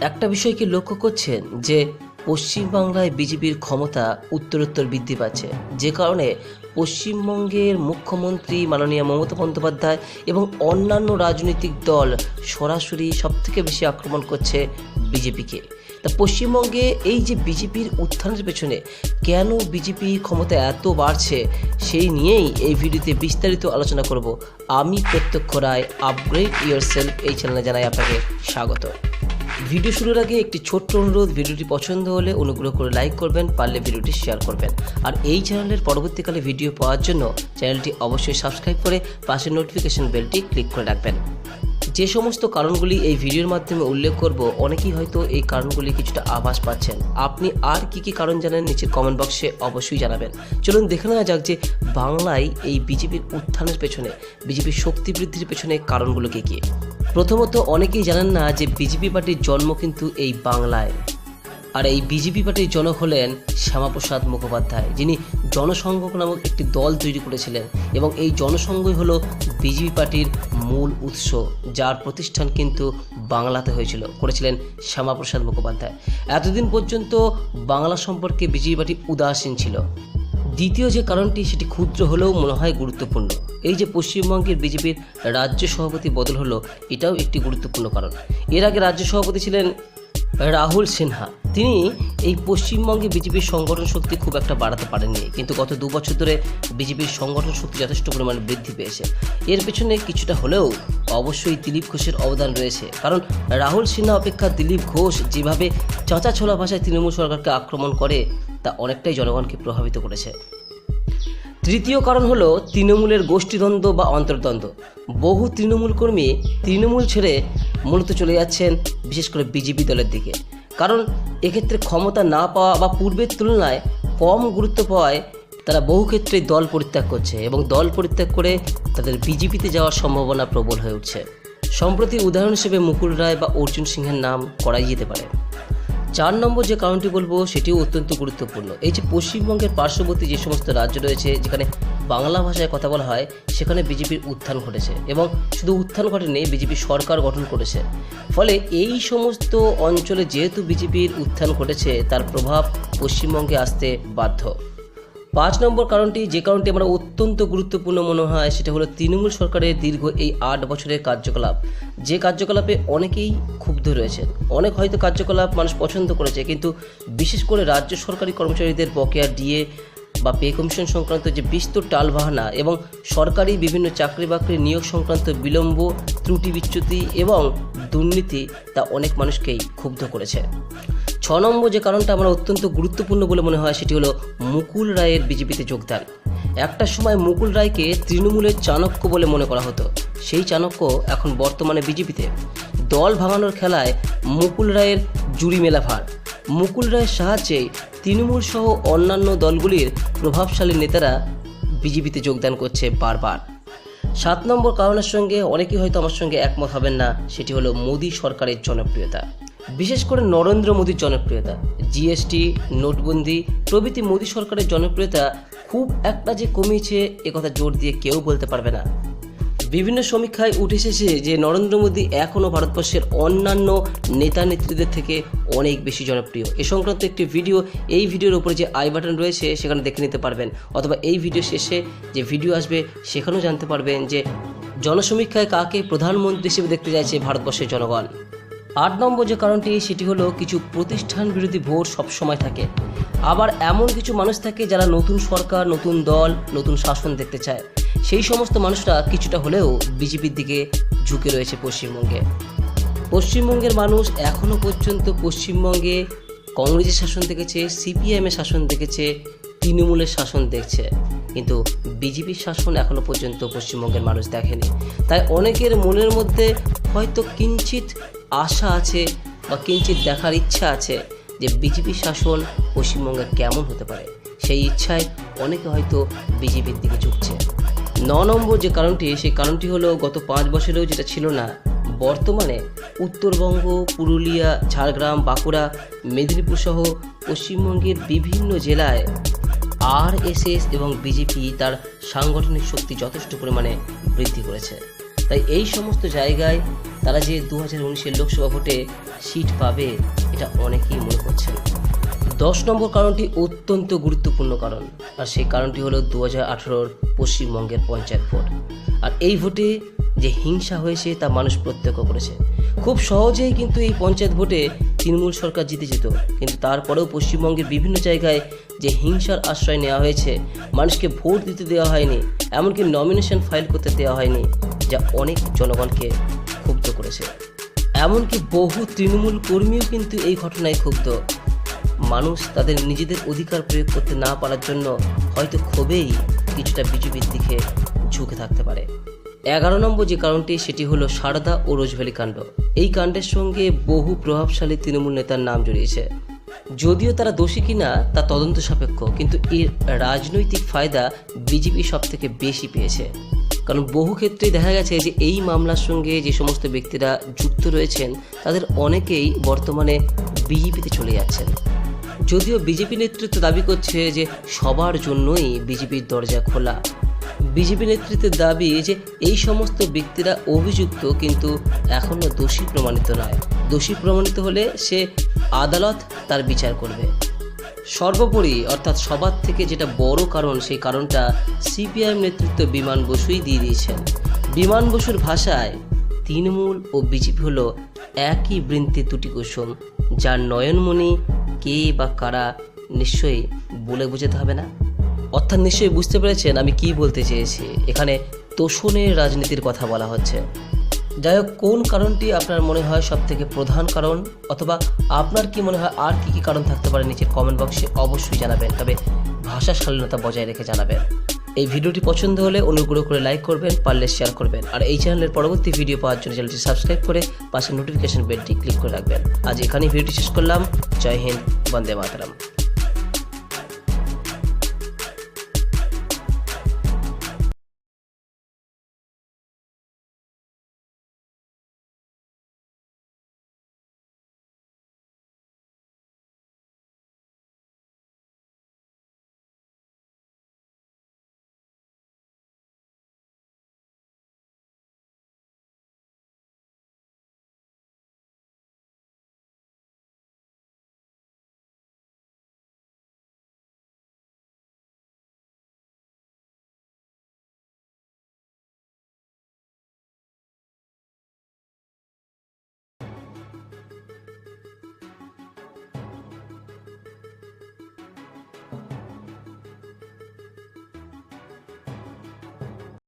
একটা বিষয় কি লক্ষ্য করছেন যে পশ্চিমবাংলায় বিজেপির ক্ষমতা উত্তরোত্তর বৃদ্ধি পাচ্ছে? যে কারণে পশ্চিমবঙ্গের মুখ্যমন্ত্রী মাননীয় মমতা বন্দ্যোপাধ্যায় এবং অন্যান্য রাজনৈতিক দল সরাসরি সবথেকে বেশি আক্রমণ করছে বিজেপিকে। তা পশ্চিমবঙ্গে এই যে বিজেপির উত্থানের পেছনে কেন বিজেপি ক্ষমতা এত বাড়ছে সেই নিয়েই এই ভিডিওতে বিস্তারিত আলোচনা করব। আমি প্রত্যক্ষ রায় আপগ্রেড ইয়োর সেলফ এই চ্যানেলে জানাই আপনাকে স্বাগত। ভিডিও শুরুর আগে একটি ছোট্ট অনুরোধ, ভিডিওটি পছন্দ হলে অনুগ্রহ করে লাইক করবেন, পারলে ভিডিওটি শেয়ার করবেন। আর এই চ্যানেলের পরবর্তীকালে ভিডিও পাওয়ার জন্য চ্যানেলটি অবশ্যই সাবস্ক্রাইব করে পাশের নোটিফিকেশন বেলটি ক্লিক করে রাখবেন। যে সমস্ত কারণগুলি এই ভিডিওর মাধ্যমে উল্লেখ করব, অনেকেই হয়তো এই কারণগুলি কিছুটা আভাস পাচ্ছেন। আপনি আর কি কি কারণ জানেন নিচে কমেন্ট বক্সে অবশ্যই জানাবেন। চলুন দেখে নেওয়া যাক যে বাংলায় এই বিজেপির উত্থানের পেছনে, বিজেপির শক্তি বৃদ্ধির পেছনে কারণগুলো কি কি। প্রথমত অনেকেই জানেন না যে বিজেপি পার্টির জন্ম কিন্তু এই বাংলায়। আর এই বিজেপি পার্টির জনক হলেন শ্যামাপ্রসাদ মুখোপাধ্যায়, যিনি জনসংঘ নামক একটি দল তৈরি করেছিলেন এবং এই জনসংঘই হলো বিজেপি পার্টির মূল উৎস, যার প্রতিষ্ঠান কিন্তু বাংলাতে হয়েছিল, করেছিলেন শ্যামাপ্রসাদ মুখোপাধ্যায়। এতদিন পর্যন্ত বাংলা সম্পর্কে বিজেপি পার্টি উদাসীন ছিল। দ্বিতীয় যে কারণটি, সেটি ক্ষুদ্র হলেও মনে হয় গুরুত্বপূর্ণ। এই যে পশ্চিমবঙ্গের বিজেপির রাজ্য সভাপতি বদল হলো, এটাও একটি গুরুত্বপূর্ণ কারণ। এর আগে রাজ্য সভাপতি ছিলেন রাহুল সিনহা। তিনি এই পশ্চিমবঙ্গে বিজেপির সংগঠন শক্তি খুব একটা বাড়াতে পারেননি, কিন্তু গত দু বছর ধরে বিজেপির সংগঠন শক্তি যথেষ্ট পরিমাণে বৃদ্ধি পেয়েছে। এর পেছনে কিছুটা হলেও অবশ্যই দিলীপ ঘোষের অবদান রয়েছে। কারণ রাহুল সিনহা অপেক্ষা দিলীপ ঘোষ যেভাবে চাঁচা ছোলা ভাষায় তৃণমূল সরকারকে আক্রমণ করে, তা অনেকটাই জনগণকে প্রভাবিত করেছে। তৃতীয় কারণ হলো তৃণমূলের গোষ্ঠীদ্বন্দ্ব বা অন্তর্দ্বন্দ্ব। বহু তৃণমূল কর্মী তৃণমূল ছেড়ে মূলত চলে যাচ্ছেন বিশেষ করে বিজেপি দলের দিকে। কারণ এক্ষেত্রে ক্ষমতা না পাওয়া বা পূর্বের তুলনায় কম গুরুত্ব পাওয়ায় তারা বহু ক্ষেত্রে দল পরিত্যাগ করছে এবং দল পরিত্যাগ করে তাদের বিজেপিতে যাওয়ার সম্ভাবনা প্রবল হয়ে উঠছে। সম্প্রতি উদাহরণ হিসেবে মুকুল রায় বা অর্জুন সিংহের নাম করাই যেতে পারে। চার নম্বর যে কারণটি বলব, সেটিও অত্যন্ত গুরুত্বপূর্ণ। এই যে পশ্চিমবঙ্গের পার্শ্ববর্তী যে সমস্ত রাজ্য রয়েছে, যেখানে বাংলা ভাষায় কথা বলা হয়, সেখানে বিজেপির উত্থান ঘটেছে এবং শুধু উত্থান ঘটেনি, বিজেপি সরকার গঠন করেছে। ফলে এই সমস্ত অঞ্চলে যেহেতু বিজেপির উত্থান ঘটেছে, তার প্রভাব পশ্চিমবঙ্গে আসতে বাধ্য। পাঁচ নম্বর কারণটি যে কারণটি আমার অত্যন্ত গুরুত্বপূর্ণ মনে হয়, সেটা হলো তৃণমূল সরকারের দীর্ঘ এই আট বছরের কার্যকলাপ। যে কার্যকলাপে অনেকেই ক্ষুব্ধ রয়েছেন। অনেক হয়তো কার্যকলাপ মানুষ পছন্দ করেছে, কিন্তু বিশেষ করে রাজ্য সরকারি কর্মচারীদের বকেয়া ডিএ বা পে কমিশন সংক্রান্ত যে বিস্তর টালবাহানা এবং সরকারি বিভিন্ন চাকরি বাকরি নিয়োগ সংক্রান্ত বিলম্ব ত্রুটি বিচ্যুতি এবং দুর্নীতি, তা অনেক মানুষকেই ক্ষুব্ধ করেছে। ছ নম্বর যে কারণটা আমার অত্যন্ত গুরুত্বপূর্ণ বলে মনে হয়, সেটি হলো মুকুল রায়ের বিজেপিতে যোগদান। একটা সময় মুকুল রায়কে তৃণমূলের চাণক্য বলে মনে করা হতো। সেই চাণক্য এখন বর্তমানে বিজেপিতে। দল ভাঙানোর খেলায় মুকুল রায়ের জুড়ি মেলা ভার। মুকুল রায়ের সাহায্যে তৃণমূল সহ অন্যান্য দলগুলির প্রভাবশালী নেতারা বিজেপিতে যোগদান করছে বারবার। সাত নম্বর কারণের সঙ্গে অনেকেই হয়তো আমার সঙ্গে একমত হবেন না, সেটি হলো মোদী সরকারের জনপ্রিয়তা। বিশেষ করে নরেন্দ্র মোদীর জনপ্রিয়তা জিএসটি নোটবন্দি প্রভৃতি মোদী সরকারের জনপ্রিয়তা খুব একটা যে কমিয়েছে একথা জোর দিয়ে কেউ বলতে পারবে না। বিভিন্ন সমীক্ষায় উঠে এসেছে যে নরেন্দ্র মোদী এখনও ভারতবর্ষের অন্যান্য নেতা নেত্রীদের থেকে অনেক বেশি জনপ্রিয়। এ সংক্রান্ত একটি ভিডিও, এই ভিডিওর উপরে যে আই বাটন রয়েছে, সেখানে দেখে নিতে পারবেন। অথবা এই ভিডিও শেষে যে ভিডিও আসবে, সেখানেও জানতে পারবেন যে জনসমীক্ষায় কাকে প্রধানমন্ত্রী হিসেবে দেখতে চাইছে ভারতবর্ষের জনগণ। আট নম্বর যে কারণটি, সেটি হলো কিছু প্রতিষ্ঠান বিরোধী ভোট সবসময় থাকে। আবার এমন কিছু মানুষ থাকে যারা নতুন সরকার, নতুন দল, নতুন শাসন দেখতে চায়। সেই সমস্ত মানুষরা কিছুটা হলেও বিজেপির দিকে ঝুঁকে রয়েছে পশ্চিমবঙ্গে। পশ্চিমবঙ্গের মানুষ এখনও পর্যন্ত পশ্চিমবঙ্গে কংগ্রেসের শাসন দেখেছে, সিপিএমের শাসন দেখেছে, তৃণমূলের শাসন দেখছে। কিন্তু বিজেপির শাসন এখনও পর্যন্ত পশ্চিমবঙ্গের মানুষ দেখেনি। তাই অনেকের মনের মধ্যে হয়তো কিঞ্চিত আশা আছে বা কিঞ্চিত দেখার ইচ্ছা আছে যে বিজেপি শাসন পশ্চিমবঙ্গে কেমন হতে পারে? সেই ইচ্ছায় অনেকে হয়তো বিজেপির দিকে ঝুঁকছে। ন নম্বর যে কারণটি, সেই কারণটি হলো গত পাঁচ বছরেও যেটা ছিল না, বর্তমানে উত্তরবঙ্গ, পুরুলিয়া, ঝাড়গ্রাম, বাঁকুড়া, মেদিনীপুর সহ পশ্চিমবঙ্গের বিভিন্ন জেলায় আরএসএস এবং বিজেপি তার সাংগঠনিক শক্তি যথেষ্ট পরিমাণে বৃদ্ধি করেছে। তাই এই সমস্ত জায়গায় তারা যে দু হাজার উনিশের লোকসভা ভোটে সিট পাবে, এটা অনেকেই মনে করছেন। দশ নম্বর কারণটি অত্যন্ত গুরুত্বপূর্ণ কারণ, আর সেই কারণটি হলো দু হাজার আঠেরোর পশ্চিমবঙ্গের পঞ্চায়েত ভোট। আর এই ভোটে যে হিংসা হয়েছে, তা মানুষ প্রত্যক্ষ করেছে। খুব সহজেই কিন্তু এই পঞ্চায়েত ভোটে তৃণমূল সরকার জিতে যেত, কিন্তু তারপরেও পশ্চিমবঙ্গের বিভিন্ন জায়গায় যে হিংসার আশ্রয় নেওয়া হয়েছে, মানুষকে ভোট দিতে দেওয়া হয়নি, এমনকি নমিনেশন ফাইল করতে দেওয়া হয়নি, যা অনেক জনগণকে করেছে এমনকি বহু তৃণমূল কর্মীও কিন্তু এই ঘটনায় ক্ষুব্ধ। মানুষ তাদের নিজেদের অধিকার প্রয়োগ করতে না পারার জন্য হয়তো ক্ষোভেই কিছুটা বিজেপির দিকে ঝুঁকে থাকতে পারে। এগারো নম্বর যে কারণটি, সেটি হলো সারদা ও রোজভ্যালি কাণ্ড। এই কাণ্ডের সঙ্গে বহু প্রভাবশালী তৃণমূল নেতার নাম জড়িয়েছে। যদিও তারা দোষী কিনা, তা তদন্ত সাপেক্ষ, কিন্তু এর রাজনৈতিক ফায়দা বিজেপি সব থেকে বেশি পেয়েছে। কারণ বহু ক্ষেত্রেই দেখা গেছে যে এই মামলার সঙ্গে যে সমস্ত ব্যক্তিরা যুক্ত রয়েছেন, তাদের অনেকেই বর্তমানে বিজেপিতে চলে যাচ্ছেন। যদিও বিজেপি নেতৃত্ব দাবি করছে যে সবার জন্যই বিজেপির দরজা খোলা। বিজেপি নেতৃত্বের দাবি যে এই সমস্ত ব্যক্তিরা অভিযুক্ত কিন্তু এখনও দোষী প্রমাণিত নয়। দোষী প্রমাণিত হলে সে আদালত তার বিচার করবে। সর্বোপরি, অর্থাৎ সবার থেকে যেটা বড় কারণ, সেই কারণটা সিপিআইএম নেতৃত্ব বিমান বসুই দিয়ে দিয়েছেন। বিমান বসুর ভাষায় তৃণমূল ও বিজেপি হলো একই বৃন্তে দুটি কুসুম, যার নয়নমণি কে বা কারা নিশ্চয়ই বলে বোঝাতে হবে না? অর্থাৎ নিশ্চয়ই বুঝতে পেরেছেন আমি কি বলতে চেয়েছি। এখানে তোষণের রাজনীতির কথা বলা হচ্ছে। যাই হোক, কোন কারণটি আপনার মনে হয় সব থেকে প্রধান কারণ? অথবা আপনার কি মনে হয় আর কি কি কারণ থাকতে পারে নিচের কমেন্ট বক্সে অবশ্যই জানাবেন। তবে ভাষা শালীনতা বজায় রেখে জানাবেন। এই ভিডিওটি পছন্দ হলে অনুগ্রহ করে লাইক করবেন, পারলে শেয়ার করবেন। আর এই চ্যানেলের পরবর্তী ভিডিও পাওয়ার জন্য চ্যানেলটি সাবস্ক্রাইব করে পাশে নোটিফিকেশন বেলটি ক্লিক করে রাখবেন। আজ এখানেই ভিডিওটি শেষ করলাম। জয় হিন্দ, বন্দে মাতরম।